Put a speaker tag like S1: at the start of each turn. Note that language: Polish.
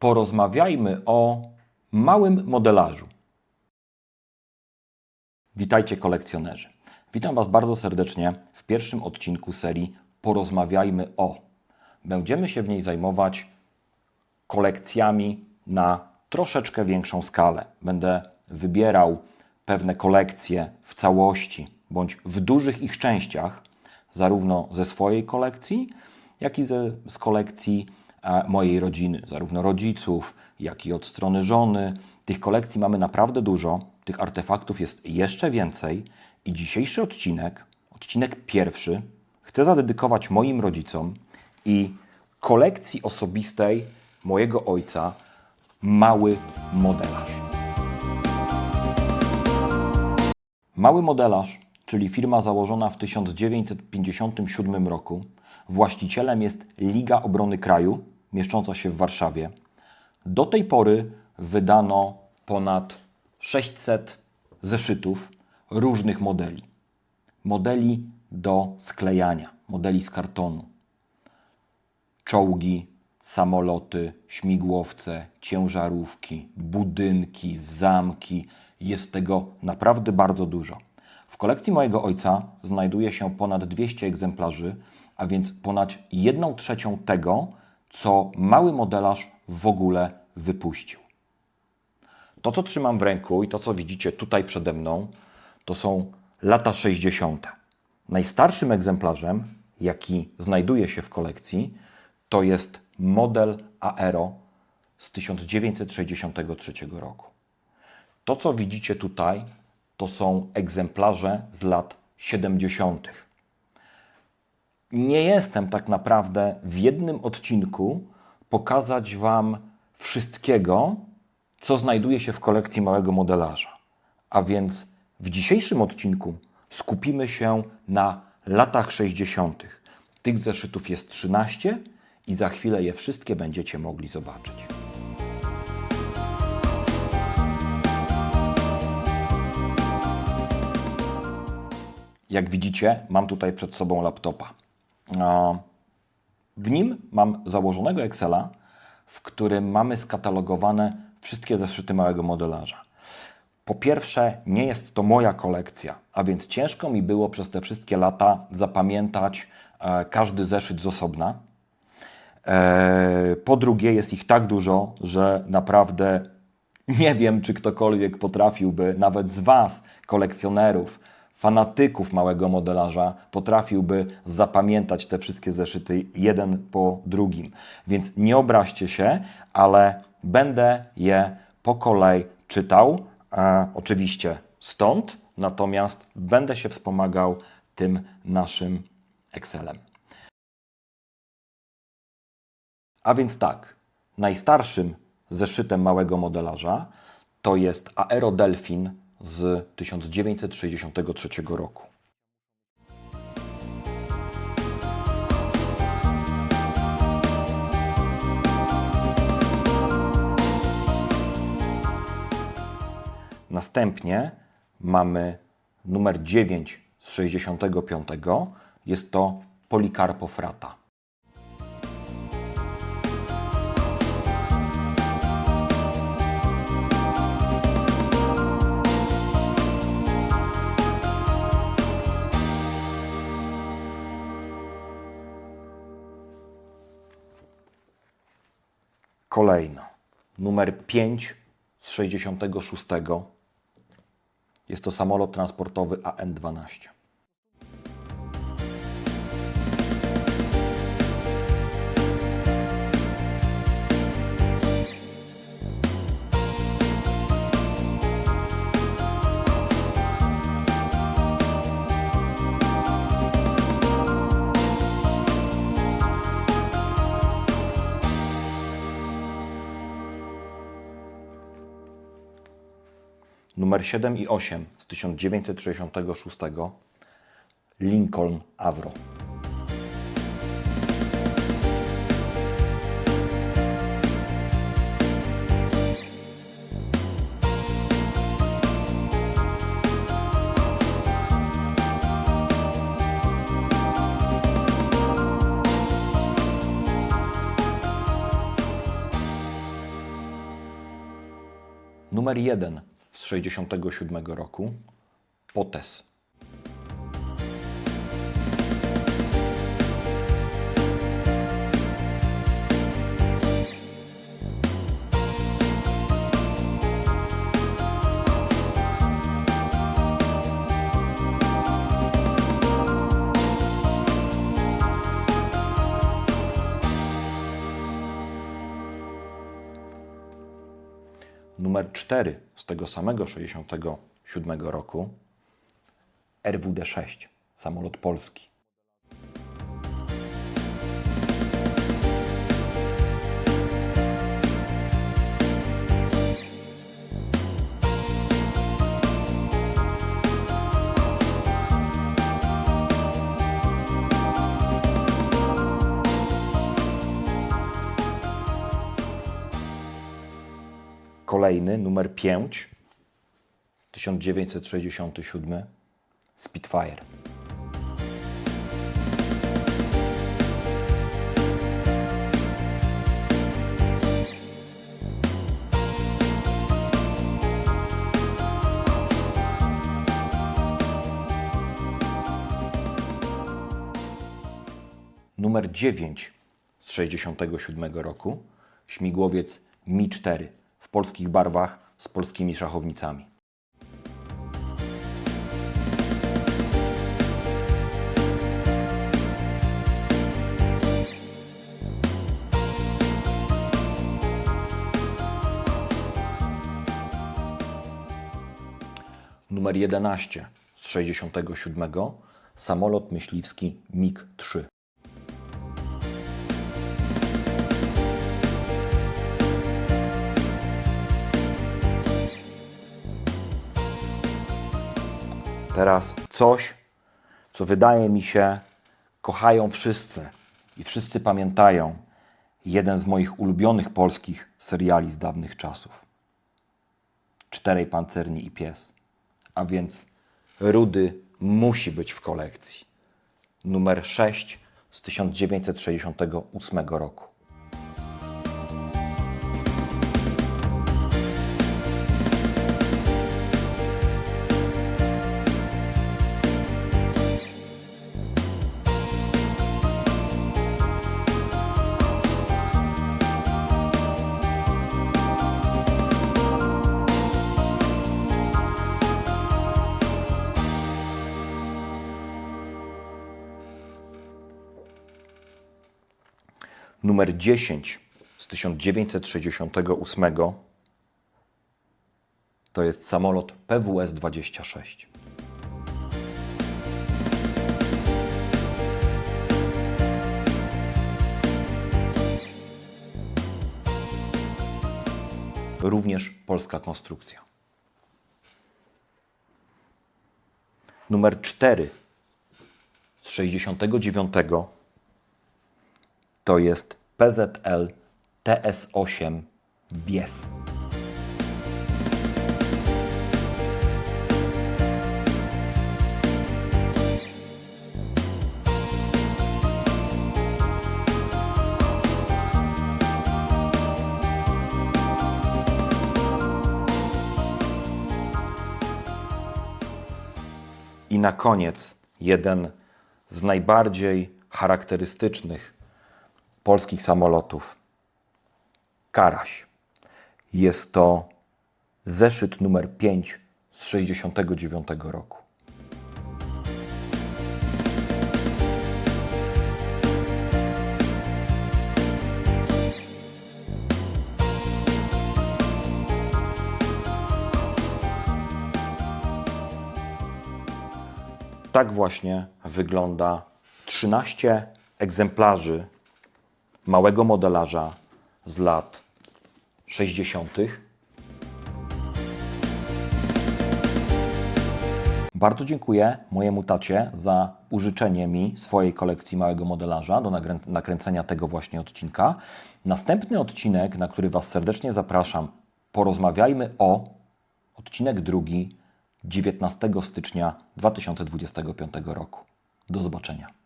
S1: porozmawiajmy o małym modelarzu. Witajcie kolekcjonerzy. Witam Was bardzo serdecznie w pierwszym odcinku serii Porozmawiajmy o. Będziemy się w niej zajmować kolekcjami na troszeczkę większą skalę. Będę wybierał pewne kolekcje w całości bądź w dużych ich częściach, zarówno ze swojej kolekcji, jak i ze, z kolekcji mojej rodziny, zarówno rodziców, jak i od strony żony. Tych kolekcji mamy naprawdę dużo, tych artefaktów jest jeszcze więcej i dzisiejszy odcinek, odcinek pierwszy, chcę zadedykować moim rodzicom i kolekcji osobistej mojego ojca mały modelarz. Mały modelarz, czyli firma założona w 1957 roku, właścicielem jest Liga Obrony Kraju, mieszcząca się w Warszawie. Do tej pory wydano ponad 600 zeszytów różnych modeli. Modeli do sklejania, modeli z kartonu. Czołgi, samoloty, śmigłowce, ciężarówki, budynki, zamki. Jest tego naprawdę bardzo dużo. W kolekcji mojego ojca znajduje się ponad 200 egzemplarzy, a więc ponad 1 trzecią tego, co mały modelarz w ogóle wypuścił. To, co trzymam w ręku i to, co widzicie tutaj przede mną, to są lata 60. Najstarszym egzemplarzem, jaki znajduje się w kolekcji, to jest model Aero z 1963 roku. To, co widzicie tutaj, to są egzemplarze z lat 70. Nie jestem tak naprawdę w jednym odcinku pokazać Wam wszystkiego, co znajduje się w kolekcji małego modelarza. A więc w dzisiejszym odcinku skupimy się na latach 60. Tych zeszytów jest 13 i za chwilę je wszystkie będziecie mogli zobaczyć. Jak widzicie, mam tutaj przed sobą laptopa. W nim mam założonego Excela, w którym mamy skatalogowane wszystkie zeszyty małego modelarza. Po pierwsze, nie jest to moja kolekcja, a więc ciężko mi było przez te wszystkie lata zapamiętać e, każdy zeszyt z osobna. E, po drugie, jest ich tak dużo, że naprawdę nie wiem, czy ktokolwiek potrafiłby, nawet z Was, kolekcjonerów, fanatyków małego modelarza, potrafiłby zapamiętać te wszystkie zeszyty jeden po drugim. Więc nie obraźcie się, ale będę je po kolei czytał. E, oczywiście stąd, natomiast będę się wspomagał tym naszym Excelem. A więc tak, najstarszym zeszytem małego modelarza to jest Aerodelfin z 1963 roku. Następnie mamy numer 9 z 65. Jest to Polikarpofrata. Kolejno. Numer 5 z 66. Jest to samolot transportowy AN-12. numer 7 i 8 z 1966 Lincoln Avro. Numer 1 z 67 roku Potes. Numer 4 z tego samego 67 roku RWD-6, samolot polski. Kolejny, numer 5, 1967, Spitfire. Numer 9 z 67 roku, śmigłowiec Mi-4 w polskich barwach z polskimi szachownicami. Numer 11 z 67 samolot myśliwski MiG-3. Teraz coś, co wydaje mi się, kochają wszyscy i wszyscy pamiętają. Jeden z moich ulubionych polskich seriali z dawnych czasów. Czterej pancerni i pies. A więc Rudy musi być w kolekcji. Numer 6 z 1968 roku. Numer 10 z 1968 to jest samolot PWS-26. Również polska konstrukcja. Numer 4 z 69 to jest PZL TS8 Bies. I na koniec jeden z najbardziej charakterystycznych polskich samolotów. Karaś. Jest to zeszyt numer 5 z 69 roku. Tak właśnie wygląda 13 egzemplarzy małego modelarza z lat 60. Bardzo dziękuję mojemu tacie za użyczenie mi swojej kolekcji małego modelarza do nakręcenia tego właśnie odcinka. Następny odcinek, na który Was serdecznie zapraszam, porozmawiajmy o odcinek drugi 19 stycznia 2025 roku. Do zobaczenia.